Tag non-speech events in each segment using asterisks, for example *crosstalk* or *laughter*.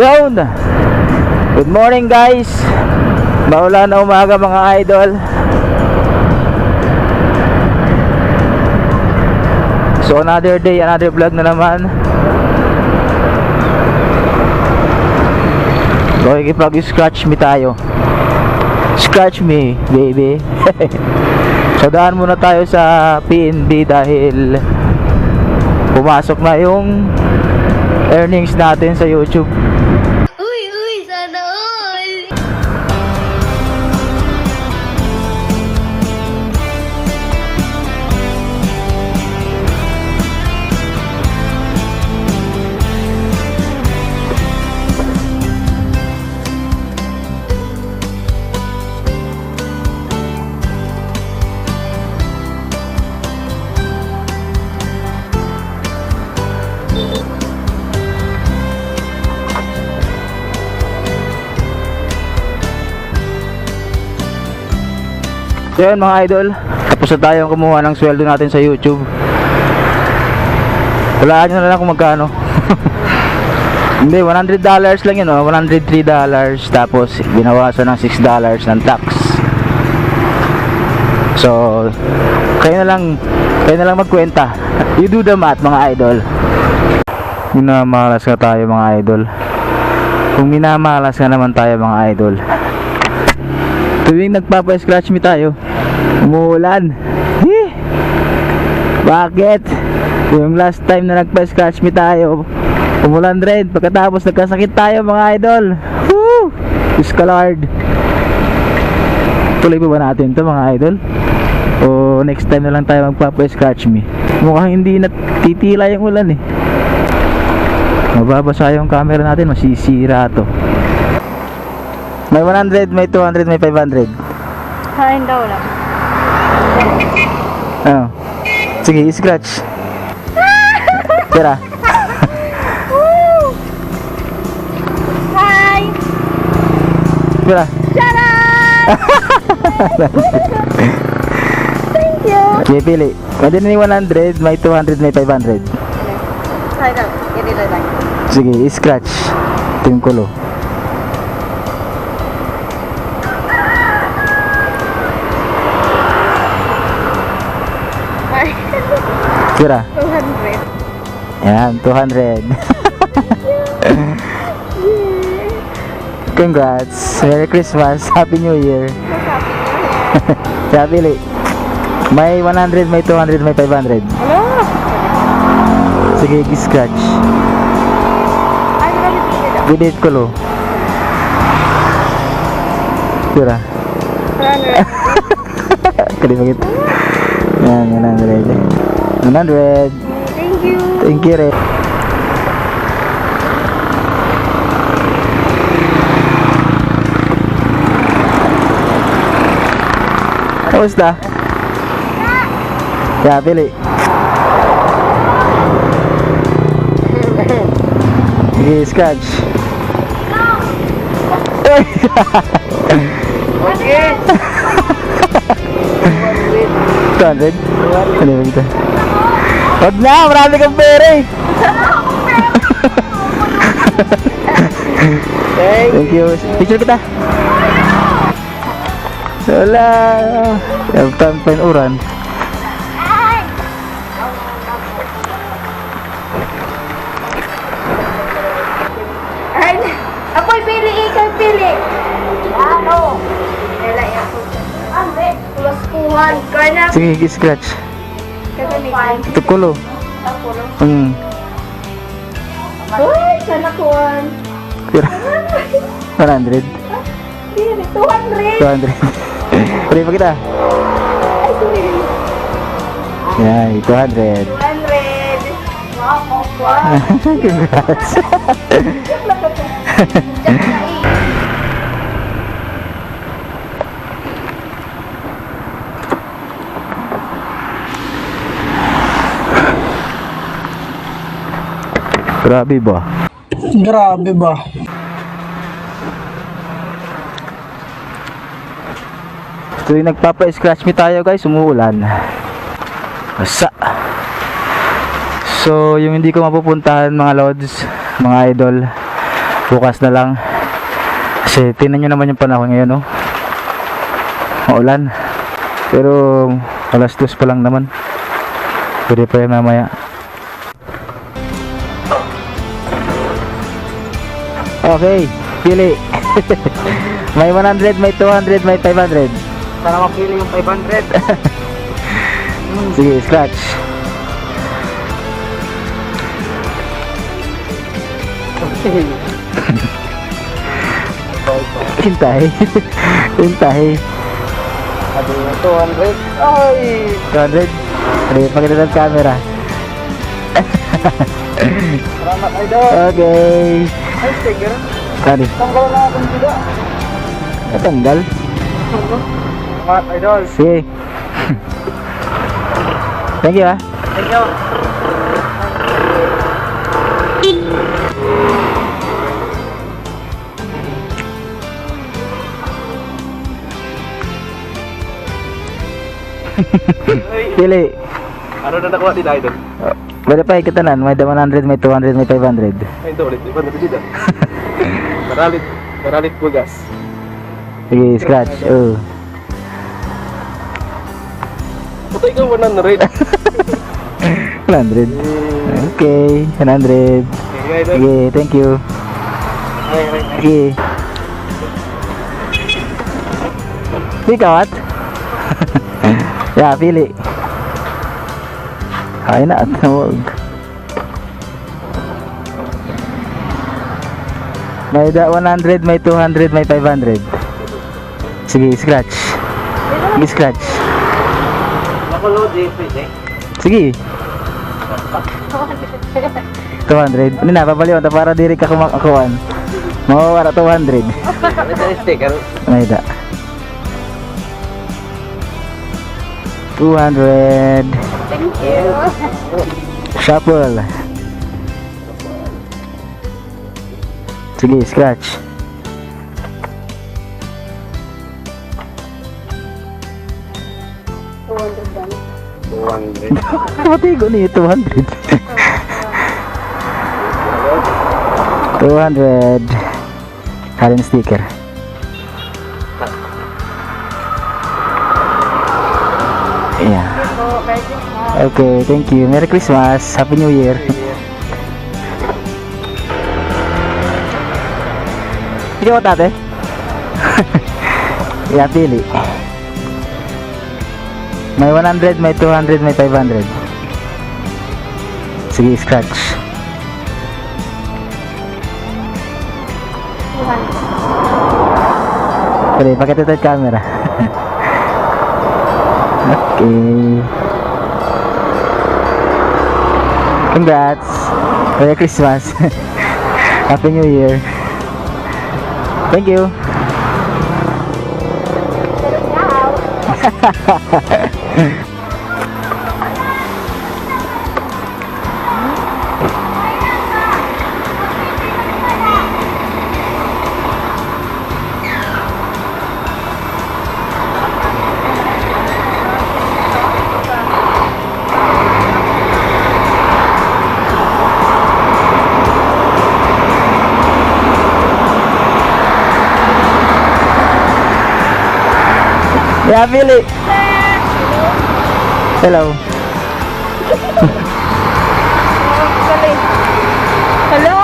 Yun! Good morning guys! Maulan na umaga mga idol. So another day, another vlog na naman. So ikipag-scratch me tayo. Scratch me, baby. *laughs* so daan muna tayo sa PNB dahil pumasok na yung earnings natin sa YouTube. So yun mga idol, tapos na tayong kumuha ng sweldo natin sa YouTube. Walaan nyo na lang kung magkano. *laughs* Hindi, $100 lang yun, oh. $103 tapos binawasan ng $6 ng tax. So, kayo na lang, kayo na lang magkwenta. You do the math mga idol. Minamalas ka tayo mga idol. Kung minamalas ka naman tayo mga idol. Tuwing nagpapa-scratch me tayo, umuulan. Hih! Bakit? Yung last time na nagpa-scratch me tayo, umulan rin. Pagkatapos nagkasakit tayo mga idol. Woo! Diyos. Tuloy pa ba natin to mga idol? O next time na lang tayo magpapa-scratch me? Mukhang hindi na titila yung ulan eh. Mababasa yung camera natin, masisira to. May 100, may 200, may 500. Kain daw lang. Ano? Sige, scratch. *laughs* Tira. Hi! Tira. *laughs* Thank you! Sige, pili. Pwede na yung 100, may 200, may 500. Kain daw. Hindi na lang. Sige, scratch. Ito yung kulo. Ay, Tira. 200. Yan, 200. Congrats. Merry Christmas. Happy New Year. Kaya pili. *laughs* May 100, may 200, may 500. Hello? Sige, scratch. Ay, marami pili daw. Bidit kulo. Tira. 100. Kalimagit. Yan, 100. 100. Thank you. Thank you, Re. Kamusta? Yeah, pili. Sige, scratch. Okay. *laughs* *laughs* 200? Ano ba ito? Wag na, marami kang pera eh. Thank you. Picture kita. Wala. Yung Kaya na. Sige, scratch. Ito kulo. Hmm. Uy, sana kuhan. Pira. 100. Pili, 200. 200. Pwede pa kita. Ay, sorry. Yan, 200. 200. Wow, wow. *laughs* Congrats. *laughs* Grabe ba? Grabe ba? Tuwing nagpapa-scratch me tayo guys, umuulan. Basa. So, yung hindi ko mapupuntahan mga lods, mga idol, bukas na lang kasi tinan nyo naman yung panahon ngayon no maulan pero alas dos pa lang naman pwede pa yan mamaya okay pili. *laughs* May 100 may 200 may 500 Sana mapili yung 500. *laughs* sige scratch. *laughs* Hintay. Hintay. Sabi mo 200. Ay! 200 Ready, pakita ng camera. Salamat idol. okay Ay, sticker. Ano? Tanggal na akong sila. Natanggal? Salamat idol. Sige. Thank you ah. Thank you. Pili. Ano na nakuha din idol? Pwede pa ikitanan. May 100, may 200, may 500. Ay, ito ulit. Iba na dito. Maralit. *laughs* Maralit bugas. Sige, scratch. Oh. Puto ikaw 100. 100. *laughs* Okay, 100. Okay, idol. Sige, thank you. Sige. Ikaw at? *laughs* yeah, pili. Ay na at huwag. May da 100, may 200, may 500. Sige, scratch. Sige, scratch. Nakuload eh. Sige. 200. Ano na, papaliwan ta para diri ka kumakakuan. Mawawala 200. Ano sa sticker? May da. 200. Thank you. Shuffle. Sige, scratch. Two hundred lang. 200. Matigo niyo 200. 200. Halin sticker. Yeah. Okay, thank you. Merry Christmas. Happy New Year. Ikaw ba tate? *laughs* yeah, pili. May 100, may 200, may 500. Sige, scratch. Pwede, pakita tayo camera. *laughs* okay. Congrats. Merry Christmas. *laughs* Happy New Year. Thank you. *laughs* Yeah, Billy. Hello. Hello!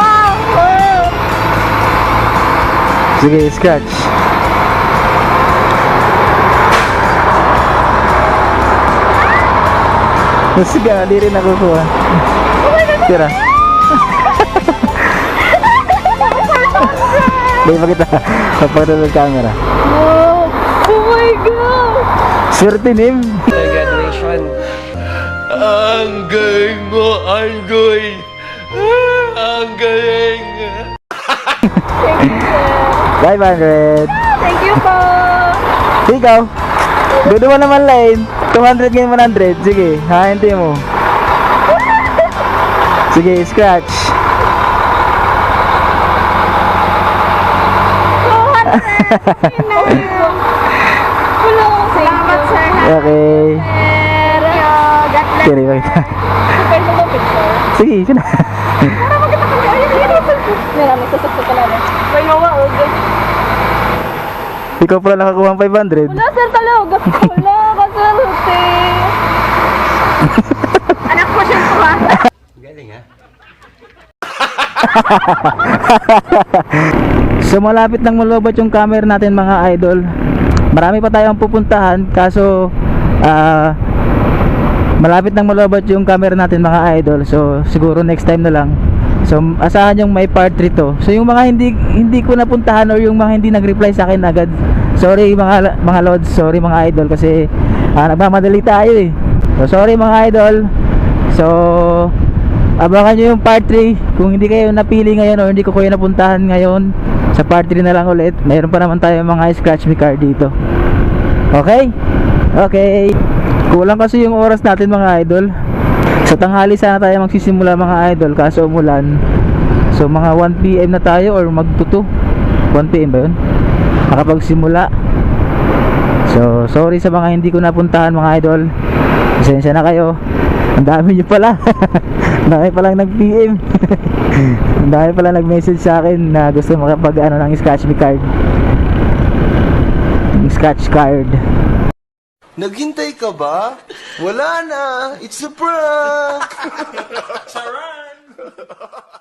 Sige, scratch. Sige, di rin nakukuha. Tira. Di pa kita. Papakita ng camera. Oh my God! Swerte name. Graduation. Ang galing mo, Angoy. Ang galing. Thank you. 500. Thank you po. Ikaw. Dodo mo naman line. 200 ngayon 100. Sige, hahinti mo. Sige, scratch. 200. *laughs* Okay. You. God bless. Sige, sige na. Para magkita kami. Ayun, ayun, ayun. May namin sasakto ka namin. May nawaog. Ikaw pala nakakuha ng 500. Wala sir talaga. Wala ka sir. Te. Anak ko siya ko ha. *laughs* So malapit nang malobot yung camera natin mga idol. Marami pa tayong pupuntahan kaso ah malapit nang malobot yung camera natin mga idol. So siguro next time na lang. So asahan yung may part 3 to. So yung mga hindi hindi ko napuntahan or yung mga hindi nag-reply sa akin agad. Sorry mga mga lods, sorry mga idol kasi ah, nagmamadali tayo eh. So sorry mga idol. So Abangan nyo yung part 3 Kung hindi kayo napili ngayon or hindi ko kayo napuntahan ngayon Sa part 3 na lang ulit. Mayroon pa naman tayo mga scratch me card dito. Okay? Okay. Kulang kasi yung oras natin mga idol. Sa tanghali sana tayo magsisimula mga idol. Kaso umulan. So mga 1pm na tayo or magtuto 1pm ba yun? Nakapagsimula So sorry sa mga hindi ko napuntahan mga idol. Pasensya na kayo Ang dami nyo pala *laughs* Ang dami palang nag-PM *laughs* Ang dami pala nag-message sa akin na gusto makapag ano ng scratch me card Yung scratch card Naghintay ka ba? Wala na! It's a prank! *laughs* Charan!